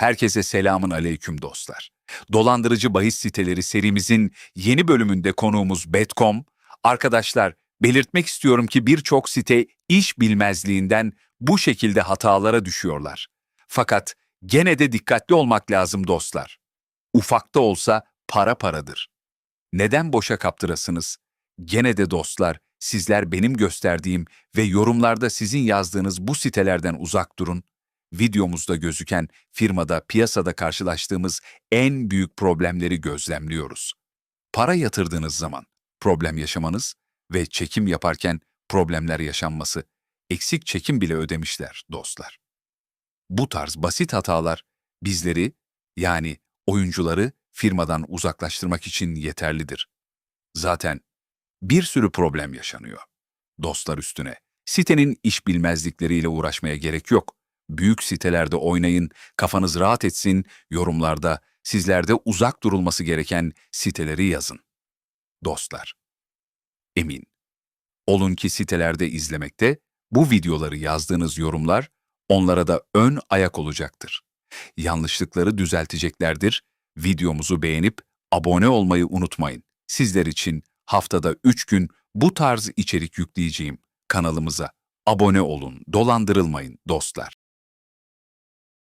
Herkese selamın aleyküm dostlar. Dolandırıcı bahis siteleri serimizin yeni bölümünde konuğumuz Betcom. Arkadaşlar belirtmek istiyorum ki birçok site iş bilmezliğinden bu şekilde hatalara düşüyorlar. Fakat gene de dikkatli olmak lazım dostlar. Ufakta olsa para paradır. Neden boşa kaptırasınız? Gene de dostlar, sizler benim gösterdiğim ve yorumlarda sizin yazdığınız bu sitelerden uzak durun. Videomuzda gözüken firmada, piyasada karşılaştığımız en büyük problemleri gözlemliyoruz. Para yatırdığınız zaman problem yaşamanız ve çekim yaparken problemler yaşanması, eksik çekim bile ödemişler dostlar. Bu tarz basit hatalar bizleri yani oyuncuları firmadan uzaklaştırmak için yeterlidir. Zaten bir sürü problem yaşanıyor. Dostlar üstüne. Sitenin iş bilmezlikleriyle uğraşmaya gerek yok. Büyük sitelerde oynayın, kafanız rahat etsin, yorumlarda sizlerde uzak durulması gereken siteleri yazın. Dostlar. Emin. Olun ki sitelerde izlemekte, bu videoları yazdığınız yorumlar onlara da ön ayak olacaktır. Yanlışlıkları düzelteceklerdir. Videomuzu beğenip abone olmayı unutmayın. Sizler için haftada 3 gün bu tarz içerik yükleyeceğim kanalımıza. Abone olun, dolandırılmayın dostlar.